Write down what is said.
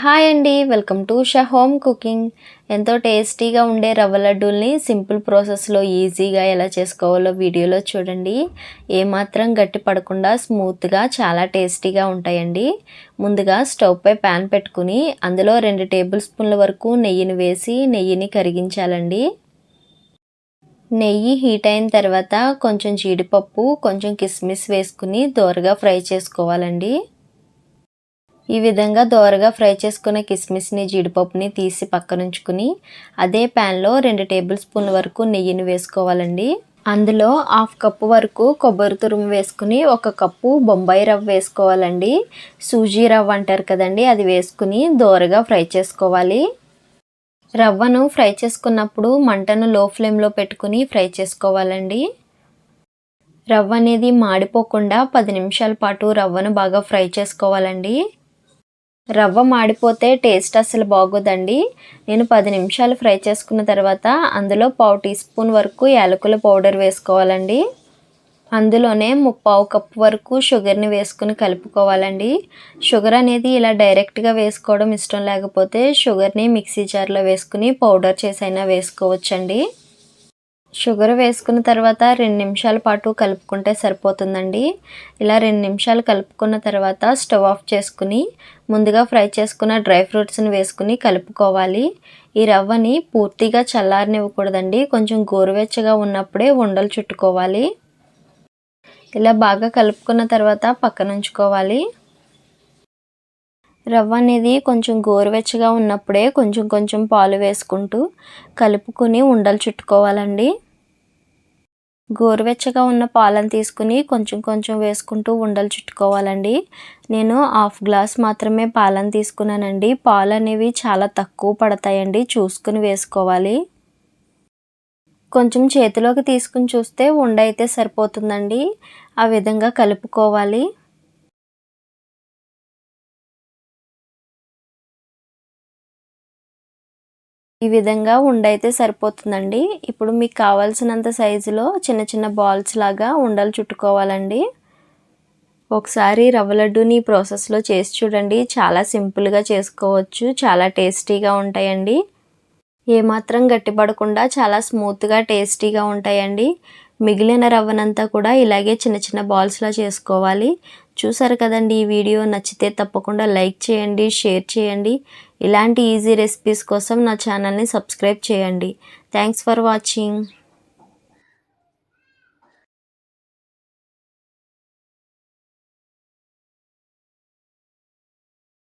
Hi అండి welcome to Sha home cooking. ఎంతో టేస్టీగా ఉండే రవ్వ లడ్డూల్ని సింపుల్ ప్రాసెస్లో ఈజీగా ఎలా చేసుకోవాలో వీడియోలో చూడండి. ఏమాత్రం గట్టి పడకుండా స్మూత్గా చాలా టేస్టీగా ఉంటాయండి. ముందుగా స్టవ్ పై ప్యాన్ పెట్టుకుని అందులో రెండు టేబుల్ స్పూన్ల వరకు నెయ్యిని వేసి నెయ్యిని కరిగించాలండి. నెయ్యి హీట్ అయిన తర్వాత కొంచెం జీడిపప్పు కొంచెం కిస్మిస్ వేసుకుని దోరగా ఫ్రై చేసుకోవాలండి. ఈ విధంగా దోరగా ఫ్రై చేసుకున్న కిస్మిస్ని జీడిపప్పుని తీసి పక్కనుంచుకుని అదే ప్యాన్లో రెండు టేబుల్ స్పూన్ల వరకు నెయ్యిని వేసుకోవాలండి. అందులో హాఫ్ కప్పు వరకు కొబ్బరి తురుము వేసుకుని ఒక కప్పు బొంబాయి రవ్వ వేసుకోవాలండి. సూజీ రవ్వ అంటారు కదండి అది వేసుకుని దోరగా ఫ్రై చేసుకోవాలి. రవ్వను ఫ్రై చేసుకున్నప్పుడు మంటను లో ఫ్లేమ్లో పెట్టుకుని ఫ్రై చేసుకోవాలండి. రవ్వ అనేది మాడిపోకుండా పది నిమిషాల పాటు రవ్వను బాగా ఫ్రై చేసుకోవాలండి. రవ్వ మాడిపోతే టేస్ట్ అసలు బాగోదండి. నేను పది నిమిషాలు ఫ్రై చేసుకున్న తర్వాత అందులో పావు టీ స్పూన్ వరకు యాలకుల పౌడర్ వేసుకోవాలండి. అందులోనే ముప్పావు కప్పు వరకు షుగర్ని వేసుకుని కలుపుకోవాలండి. షుగర్ అనేది ఇలా డైరెక్ట్గా వేసుకోవడం ఇష్టం లేకపోతే షుగర్ని మిక్సీ జార్లో వేసుకుని పౌడర్ చేసైనా వేసుకోవచ్చండి. షుగర్ వేసుకున్న తర్వాత రెండు నిమిషాల పాటు కలుపుకుంటే సరిపోతుందండి. ఇలా రెండు నిమిషాలు కలుపుకున్న తర్వాత స్టవ్ ఆఫ్ చేసుకుని ముందుగా ఫ్రై చేసుకున్న డ్రై ఫ్రూట్స్ని వేసుకుని కలుపుకోవాలి. ఈ రవ్వని పూర్తిగా చల్లారనివ్వకూడదండి. కొంచెం గోరువెచ్చగా ఉన్నప్పుడే ఉండలు చుట్టుకోవాలి. ఇలా బాగా కలుపుకున్న తర్వాత పక్కన ఉంచుకోవాలి. రవ్వ అనేది కొంచెం గోరువెచ్చగా ఉన్నప్పుడే కొంచెం కొంచెం పాలు వేసుకుంటూ కలుపుకుని ఉండలు చుట్టుకోవాలండి. గోరువెచ్చగా ఉన్న పాలను తీసుకుని కొంచెం కొంచెం వేసుకుంటూ ఉండలు చుట్టుకోవాలండి. నేను హాఫ్ గ్లాస్ మాత్రమే పాలను తీసుకున్నానండి. పాలు అనేవి చాలా తక్కువ పడతాయండి. చూసుకుని వేసుకోవాలి. కొంచెం చేతిలోకి తీసుకుని చూస్తే ఉండ అయితే సరిపోతుందండి. ఆ విధంగా కలుపుకోవాలి. ఈ విధంగా ఉండైతే సరిపోతుందండి. ఇప్పుడు మీకు కావాల్సినంత సైజులో చిన్న చిన్న బాల్స్ లాగా ఉండలు చుట్టుకోవాలండి. ఒకసారి రవ్వ లడ్డూని ప్రాసెస్లో చేసి చూడండి. చాలా సింపుల్గా చేసుకోవచ్చు. చాలా టేస్టీగా ఉంటాయండి. ఏమాత్రం గట్టిపడకుండా చాలా స్మూత్గా టేస్టీగా ఉంటాయండి. మిగిలిన రవ్వనంతా కూడా ఇలాగే చిన్న చిన్న బాల్స్లా చేసుకోవాలి. చూసారు కదండి ఈ వీడియో నచ్చితే తప్పకుండా లైక్ చేయండి షేర్ చేయండి. ఇలాంటి ఈజీ రెసిపీస్ కోసం నా ఛానల్ని సబ్స్క్రైబ్ చేయండి. Thanks for watching.